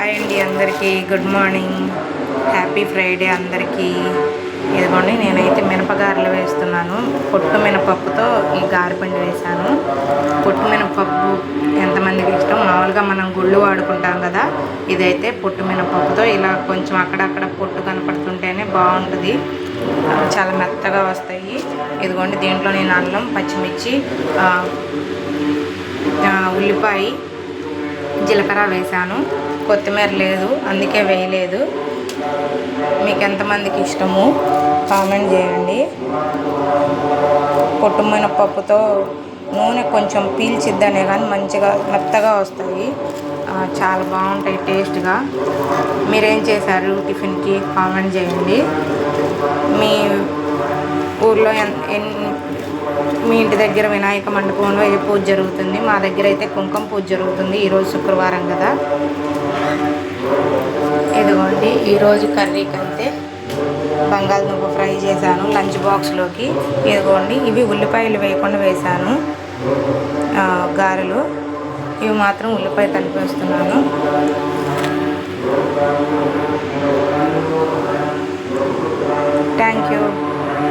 Hi అండి అందరికీ. Good morning. Happy Friday అందరికీ. ఇదిగోండి నేనైతే మినపగారెలు వేస్తున్నాను. పొట్టు మినపప్పుతో ఈ గారెపిండి వేశాను. పొట్టు మినపప్పు ఎంతమందికి ఇష్టం? మామూలుగా మనం గుళ్ళు వాడుకుంటాం కదా ఇదైతే పొట్టు మినపప్పుతో ఇలా కొంచెం అక్కడక్కడ పొట్టు కనపడుతుంటేనే బాగుంటుంది. చాలా మెత్తగా వస్తాయి. ఇదిగోండి దీంట్లో నేను అల్లం పచ్చిమిర్చి ఉల్లిపాయ జీలకర్ర వేశాను. కొత్తిమీర లేదు అందుకే వేయలేదు. మీకు ఎంతమందికి ఇష్టము? కామెంట్ చేయండి. కొట్టుమైన పప్పుతో నూనె కొంచెం పీల్చిద్దనే కానీ మంచిగా మెత్తగా వస్తాయి. చాలా బాగుంటాయి టేస్ట్గా. మీరేం చేశారు టిఫిన్కి? కామెంట్ చేయండి. మీ ఊర్లో ఎన్ ఎన్ మీ ఇంటి దగ్గర వినాయక మండపంలో ఏ పూజ జరుగుతుంది? మా దగ్గర అయితే కుంకుమ పూజ జరుగుతుంది ఈరోజు శుక్రవారం కదా. ఇదిగోండి ఈరోజు కర్రీకి అయితే బంగాళదుంప ఫ్రై చేశాను లంచ్ బాక్స్లోకి. ఇదిగోండి ఇవి ఉల్లిపాయలు వేయకుండా వేశాను గారెలు. ఇవి మాత్రం ఉల్లిపాయ కలిపేస్తున్నాను థ్యాంక్ యూ